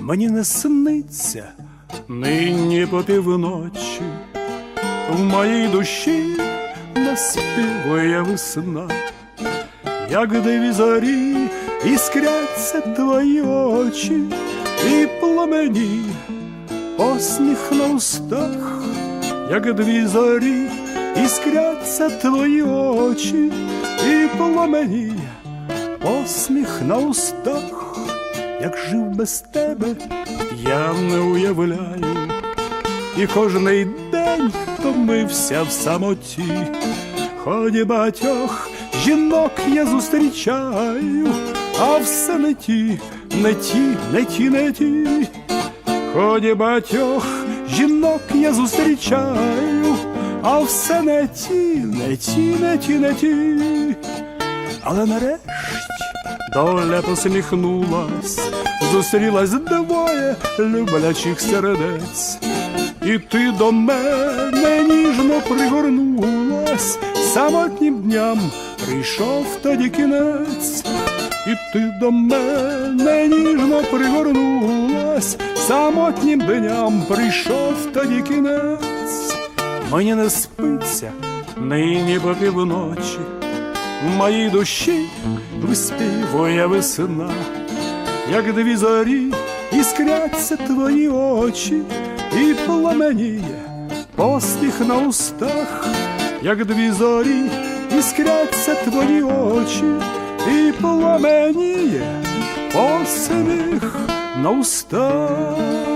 мені не сниться нині по півночі, в моїй душі наспівує весна, як диві зорі іскряться твої очі, і пламені посміх на устах, як дві зорі іскряться твої очі, і пламені посміх на устах, як жив без тебе, я не уявляю, і кожний день томився в самоті, ході багатьох жінок я зустрічаю, а все не ті, не ті, не ті, не ті. Ході багатьох жінок я зустрічаю, а все не ті, не ті, не ті, не ті. Але нарешті доля посміхнулась, зустрілась двоє люблячих сердець, і ти до мене ніжно пригорнулась, самотнім дням прийшов тоді кінець, і ти до мене ніжно пригорнулась, самотнім дням прийшов тоді кінець. Мені не спиться нині по півночі, моїй душі виспівує весна, як дві зорі іскряться твої очі, і пламеніє посміх на устах, як дві зорі іскряться твої очі, і пламеніє посміх на устах.